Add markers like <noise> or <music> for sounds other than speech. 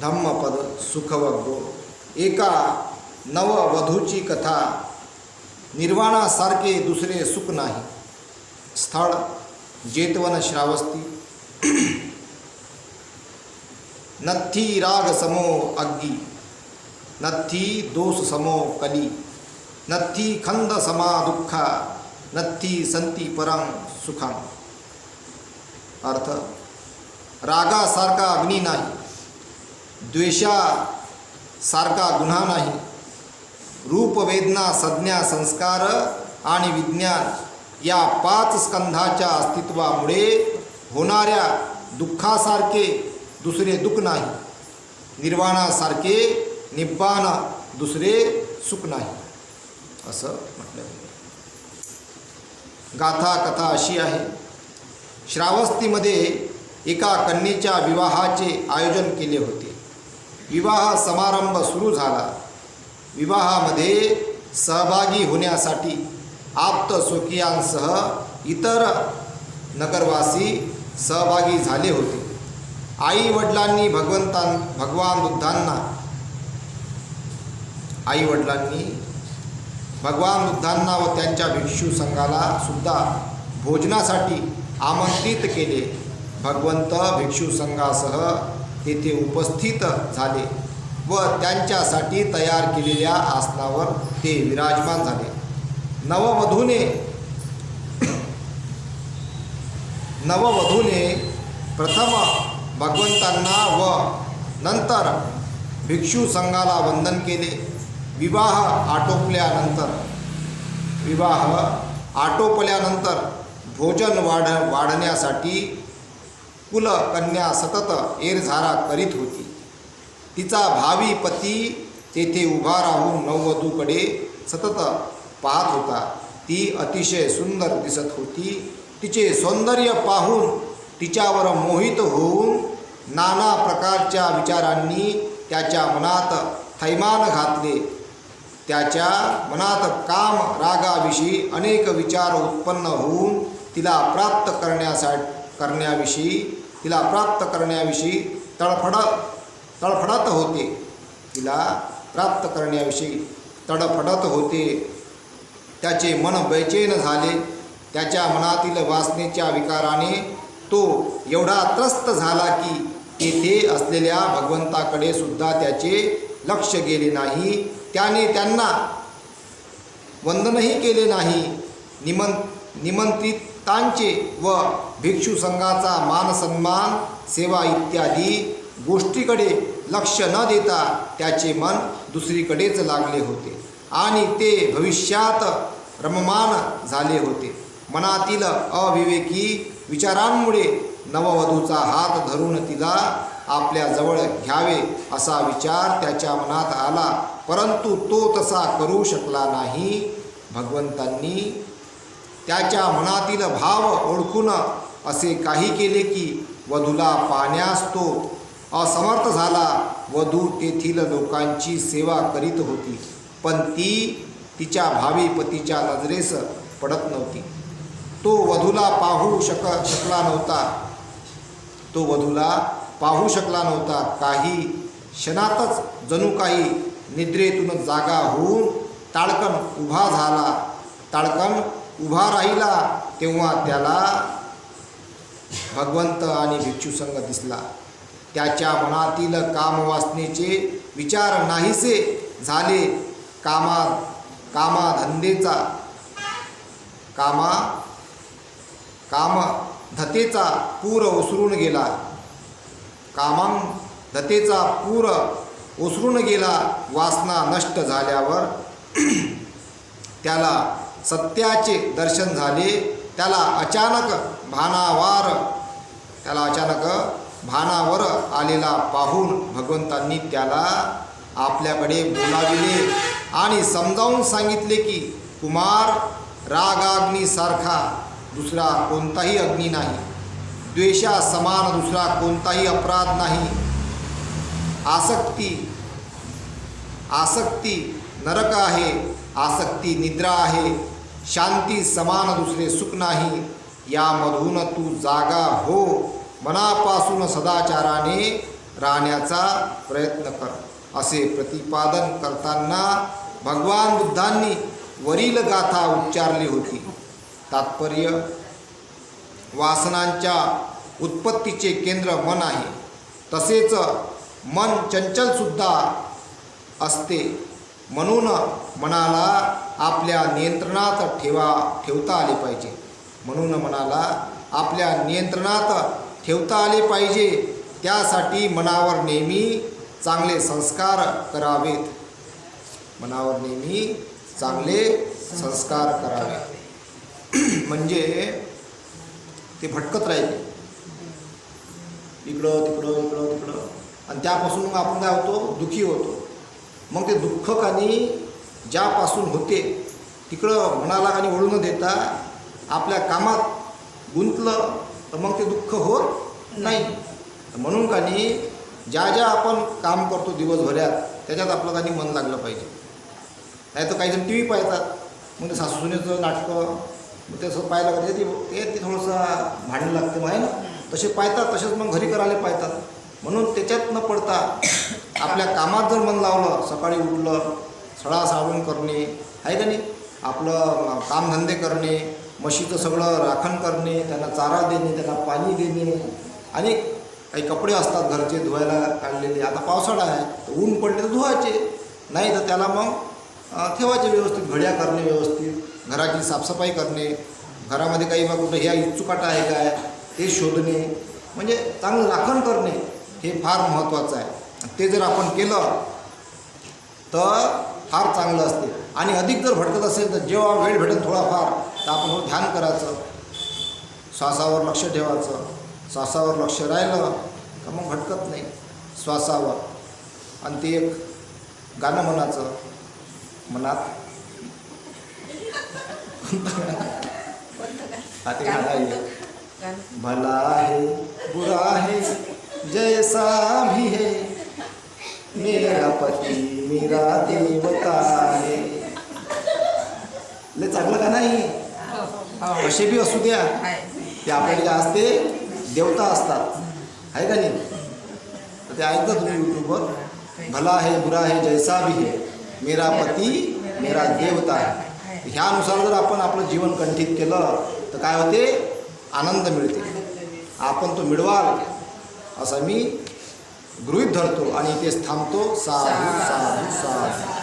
धम्मपद सुखवग्गो। एका नववधूची कथा निर्वाणासारखे दुसरे सुख नाही। स्थळ जेतवन श्रावस्ती। <clears throat> नथी राग समो अग्गी। नथी दोष समो कली। नथी खंद समा दुःखा। नथी संती परं सुखां अर्थ रागासारखा अग्नी नाही। द्वेषासारखा गुन्हा नाही. रूपवेदना संज्ञा संस्कार आणि विज्ञान या पाच स्कंधाच्या अस्तित्वामुळे होणाऱ्या दुःखासारखे दुसरे दुःख नाही. निर्वाणासारखे निब्बाण दुसरे सुख नाही. असं म्हटलं गाथा कथा अशी आहे. श्रावस्तीमध्ये एका कन्येच्या विवाहाचे आयोजन केले होते. विवाह समारंभ सुरू झाला. विवाहामध्ये सहभागी होण्यासाठी आप्त स्वकीयांसह इतर नगरवासी सहभागी झाले होते. आई वडिलांनी भगवंतां भगवान बुद्धांना आई वडिलांनी भगवान बुद्धांना व त्यांच्या भिक्षू संघाला सुद्धा भोजनासाठी आमंत्रित केले. भगवंत भिक्षू संघासह तेथे उपस्थित झाले व त्यांच्यासाठी तयार केलेल्या आसनावर ते विराजमान झाले. नववधूने नववधूने प्रथम भगवंतांना व नंतर भिक्षू संघाला वंदन केले. विवाह आटोपल्यानंतर विवाह आटोपल्यानंतर भोजन वाढ वाढण्यासाठी कुल कन्या सतत एरझारा करीत होती. तिचा भावी पती तेथे उभा राहून नववधूकडे सतत पाहत होता. ती अतिशय सुंदर दिसत होती. तिचे सौंदर्य पाहून तिच्यावर मोहित होऊन नाना प्रकारच्या विचारांनी त्याच्या मनात थैमान घातले. त्याच्या मनात काम रागाविषयी अनेक विचार उत्पन्न होऊन तिला प्राप्त करण्यासाठी करण्याविषयी तिला प्राप्त करण्याविषयी तडफडत तळफडत होते. तिला प्राप्त करण्याविषयी तडफडत होते. त्याचे मन बेचैन झाले. त्याच्या मनातील वासनेच्या विकाराने तो एवढा त्रस्त झाला की तेथे असलेल्या भगवंताकडे सुद्धा त्याचे लक्ष गेले नाही. त्याने त्यांना वंदनही केले नाही. निमं तांचे व भिक्षू संघाचा मानसन्मान सेवा इत्यादी गोष्टीकडे लक्ष न देता त्याचे मन दुसरीकडेच लागले होते आणि ते भविष्यात रममान झाले होते. मनातील अविवेकी विचारांमुळे नववधूचा हात धरून तिला आपल्या जवळ घ्यावे असा विचार त्याच्या मनात आला परंतु तो तसा करू शकला नाही. भगवंतांनी त्याच्या मनातील भाव ओळखून असे काही केले की वधूला पाहण्यास तो असमर्थ झाला. वधू तेथील लोकांची सेवा करीत होती. पण ती तिच्या भावी पतीच्या नजरेस पडत नव्हती. तो वधूला पाहू शक शकला नव्हता. तो वधूला पाहू शकला नव्हता. काही क्षणातच जणू काही निद्रेतून जागा होऊन ताडकन उभा झाला. ताडकन उभा राहिला तेव्हा त्याला भगवंत आणि भिक्षू दिसला. त्याच्या मनातील कामवासनेचे विचार नाहीसे झाले. कामा कामाधंदेचा कामा कामधतेचा पूर ओसरून गेला. कामांधतेचा पूर ओसरून गेला. वासना नष्ट झाल्यावर <clears throat> त्याला सत्याचे दर्शन झाले त्याला अचानक भानावार त्याला अचानक भानावर आलेला पाहून भगवंतांनी त्याला आपल्याकडे बोलाविले आणि समजावून सांगितले की कुमार रागाग्नीसारखा दुसरा कोणताही अग्नी नाही. द्वेषा समान दुसरा कोणताही अपराध नाही. आसक्ती आसक्ती नरक आहे आसक्ती निद्रा आहे. शांती समान दुसरे सुख नाही. यामधून तू जागा हो. मनापासून सदाचाराने राहण्याचा प्रयत्न कर. असे प्रतिपादन करताना भगवान बुद्धांनी वरील गाथा उच्चारली होती. तात्पर्य वासनांच्या उत्पत्तीचे केंद्र मन आहे. तसेच मन चंचलसुद्धा असते. म्हणून मनाला आपल्या नियंत्रणात ठेवा ठेवता आले पाहिजे. म्हणून मनाला आपल्या नियंत्रणात ठेवता आले पाहिजे. त्यासाठी मनावर नेहमी चांगले संस्कार करावेत. मनावर नेहमी चांगले संस्कार करावे. <clears throat> म्हणजे ते भटकत राहिले. इकडं तिकडं इकडं तिकडं. आणि त्यापासून मग आपण काय होतो? दुःखी होतो. मग ते दुःख कानी ज्यापासून होते तिकडं मनाला कानी वळू न देता आपल्या कामात गुंतलं तर मग ते दुःख होत नाही. म्हणून म्हणून कानी ज्या ज्या आपण काम करतो दिवसभरात त्याच्यात आपलं कानी मन लागलं पाहिजे. नाही तर काही जण टी व्ही पाहतात मग ते सासूसुनेचं नाटकं मग ते असं पाहायला लागतं ते ते थोडंसं भांडणं लागते मग आहे ना? तसे पाहतात तसेच मग घरी करायला पाहतात. म्हणून त्याच्यात न पडता आपल्या कामात जर मन लावलं सकाळी उठलं सडा सावण करणे आहे का नाही? आपलं कामधंदे करणे म्हशीचं सगळं राखण करणे त्यांना चारा देणे त्यांना पाणी देणे. आणि काही कपडे असतात घरचे धुवायला काढलेले. आता पावसाळा आहे तर ऊन पडले तर धुवायचे. नाही तर त्याला मग ठेवायचे व्यवस्थित घड्या करणे व्यवस्थित घराची साफसफाई करणे घरामध्ये काही मग कुठं ह्या इच्छुकाटा आहे काय ते शोधणे. म्हणजे चांगलं राखण करणे हे फार महत्त्वाचं आहे. ते जर आपण केलं तर फार चांगलं असते. आणि अधिक जर भटकत असेल तर जेव्हा वेळ भेटेल थोडाफार तर आपण हो ध्यान करायचं. श्वासावर लक्ष ठेवायचं. श्वासावर लक्ष राहिलं का मग भटकत नाही. श्वासावर. आणि ते एक गाणं म्हणायचं. मनात. हा ते गाणं आहे. भला है बुरा है जैसा भी है मेरा पती मेरा देवता है लय चांगलं का नाही? कसे बी असू द्या. ते आपल्याकडे काय असते देवता असतात. आहे का नाही? तर ते ऐकता तुम्ही यूट्यूबवर. भला है बुरा है जैसा भी है. मेरा पती मेरा देवता है. ह्यानुसार जर आपण आपलं जीवन कंठित केलं तर काय होते? आनंद मिळते. आपण तो मिळवाल. असं मी गृहीत धरतो आणि इथेच थांबतो. साधू साधू साधू.